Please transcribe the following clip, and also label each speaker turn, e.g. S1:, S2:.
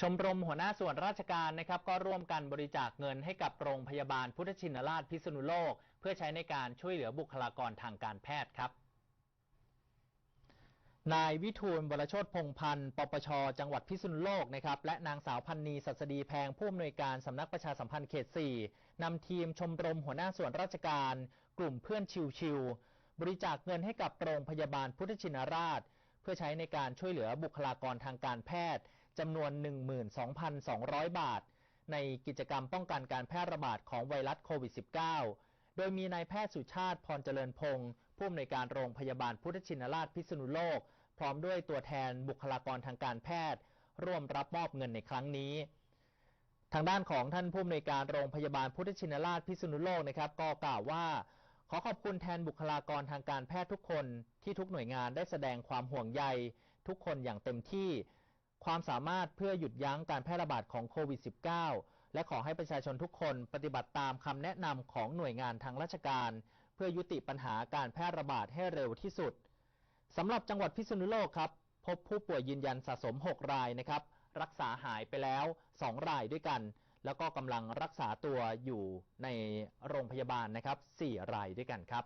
S1: ชมรมหัวหน้าส่วนราชการนะครับก็ร่วมกันบริจาคเงินให้กับโรงพยาบาลพุทธชินราชพิษณุโลก เพื่อใช้ในการช่วยเหลือบุคลากรทางการแพทย์ครับนายวิทูลวรชตพงพันธ์ ปปช จังหวัดพิษณุโลกนะครับ และนางสาวพันนีสัสดีแพงผู้อำนวยการสำนักประชาสัมพันธ์เขต 4 นำทีมชมรมหัวหน้าส่วนราชการ กลุ่มเพื่อนชิวๆบริจาคเงินให้กับโรงพยาบาลพุทธชินราช เพื่อใช้ในการช่วยเหลือบุคลากรทางการแพทย์ จำนวน 12,200 บาท ในกิจกรรมป้องกันการแพร่ระบาดของไวรัสโควิด -19 โดยมีนายแพทย์สุชาติพรเจริญพงศ์ผู้อำนวยการโรงพยาบาลพุทธชินราชพิษณุโลก พร้อมด้วยตัวแทนบุคลากรทางการแพทย์ ร่วมรับมอบเงินในครั้งนี้ทางด้านของท่านผู้อำนวยการโรงพยาบาลพุทธชินราชพิษณุโลกนะครับ ก็กล่าวว่า ขอขอบคุณแทนบุคลากรทางการแพทย์ทุกคน ที่ทุกหน่วยงานได้แสดงความห่วงใย ทุกคนอย่างเต็มที่ ความสามารถเพื่อหยุดยั้งการแพร่ระบาดของโควิด -19 และขอให้ประชาชนทุกคนปฏิบัติตามคำแนะนำของหน่วยงานทางราชการ เพื่อยุติปัญหาการแพร่ระบาดให้เร็วที่สุดสำหรับจังหวัดพิษณุโลกครับ พบผู้ป่วยยืนยันสะสม 6 รายนะครับ รักษาหายไปแล้ว 2 รายด้วยกัน แล้วก็กำลังรักษาตัวอยู่ในโรงพยาบาลนะครับ 4 รายด้วยกันครับ